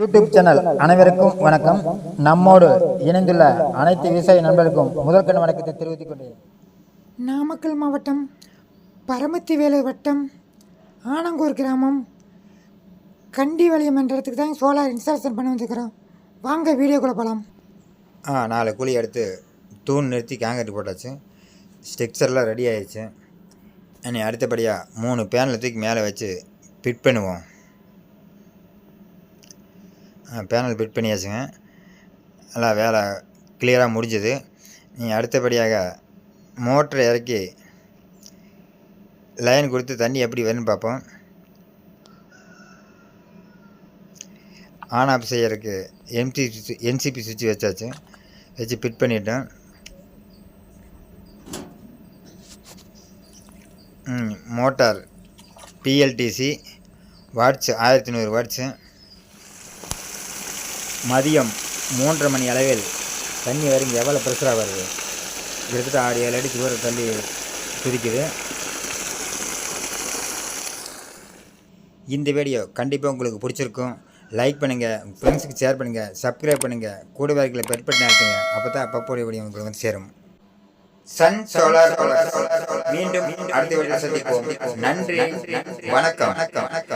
YouTube channel அனைவருக்கும் வணக்கம். நம்மோடு இணைந்துள்ள அனைத்து விவசாய நண்பர்களுக்கும் முதற்கண் வணக்கத்தை தெரிவித்துக் கொண்டேன் நாமக்கல் மாவட்டம் பரமத்திவேலு வட்டம் ஆனங்கூர் கிராமம் கண்டிவளையம் என்ற இடத்துக்கு தான் சோலார் இன்ஸ்டாலேஷன் பண்ண வந்துருக்கிறோம். வாங்க வீடியோக்குள்ளே போகலாம் ஆ நாலு குழி எடுத்து தூண் நிறுத்தி காங்கிரீட் போட்டாச்சு. ஸ்ட்ரக்சர்லாம் ரெடி ஆயிடுச்சு. இனி அடுத்தபடியாக மூணு பேனல் தூக்கி மேலே வச்சு ஃபிட் பண்ணுவோம். பேனல் ஃபிட் பண்ணியாச்சுங்க. எல்லாம் வேலை கிளியராக முடிஞ்சது. நீங்கள் அடுத்தபடியாக மோட்டரை இறக்கி லைன் கொடுத்து தண்ணி எப்படி வரும்னு பார்ப்போம். ஆன் ஆஃப் செய்யறதுக்கு எம்சி என்சிபி சுவிட்ச் வச்சாச்சு. வச்சு ஃபிட் பண்ணிட்டேன். மோட்டார் பிஎல்டிசி வாட்ஸ் ஆயிரத்தி நூறு வாட்ஸு மதியம் மூன்றரை மணி அளவில் தண்ணி வரும் எவ்வளோ ப்ரெஷராக வருது? கிட்டத்தட்ட ஆறு ஏழு அடிக்கு ஒரு தள்ளி துதிக்குது இந்த வீடியோ கண்டிப்பாக உங்களுக்கு பிடிச்சிருக்கும். லைக் பண்ணுங்கள் ஃப்ரெண்ட்ஸுக்கு ஷேர் பண்ணுங்கள் சப்ஸ்கிரைப் பண்ணுங்கள் கூட வரைகளை பெட் பண்ணி நடத்துங்க அப்போ தான் அப்பப்போ வீடியோ உங்களுக்கு வந்து சேரும். சன் சோலார் மீண்டும் அடுத்த வீடியோ சந்திப்போம். நன்றி வணக்கம் வணக்கம்.